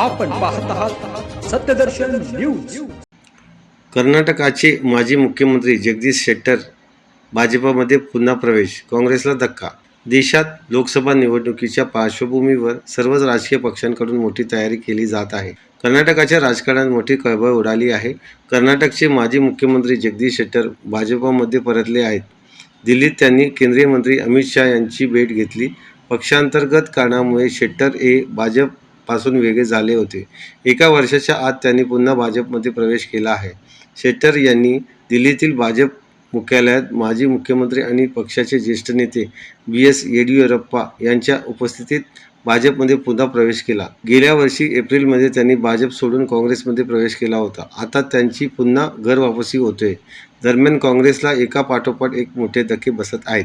आपण पाहत आहात सत्यदर्शन न्यूज. कर्नाटकाचे माजी मुख्यमंत्री जगदीश शेट्टर भाजपमध्ये पुन्हा प्रवेश काँग्रेसला धक्का. देशात लोकसभा निवडणुकीच्या पार्श्वभूमीवर सर्वच राजकीय पक्षांकडून मोठी तयारी केली जात आहे. कर्नाटकाच्या राजकारणात मोठी खळबळ उडाली आहे. कर्नाटकचे माजी मुख्यमंत्री जगदीश शेट्टर भाजपमध्ये परतले आहेत. दिल्लीत त्यांनी केंद्रीय मंत्री अमित शहा यांची भेट घेतली. पक्षांतर्गत कारणामुळे शेट्टर हे पासून वेगळे झाले होते. एका वर्षाच्या आत त्यांनी पुन्हा भाजपमध्ये प्रवेश केला आहे. शेट्टर यांनी दिल्लीतील भाजप मुख्यालयात माजी मुख्यमंत्री आणि पक्षाचे ज्येष्ठ नेते बी एस येडियुरप्पा यांच्या उपस्थितीत भाजपमध्ये पुन्हा प्रवेश केला. गेल्या वर्षी एप्रिलमध्ये त्यांनी भाजप सोडून काँग्रेसमध्ये प्रवेश केला होता. आता त्यांची पुन्हा घर वापसी होतोय. दरम्यान काँग्रेसला एका पाठोपाठ एक मोठे धक्के बसत आहेत.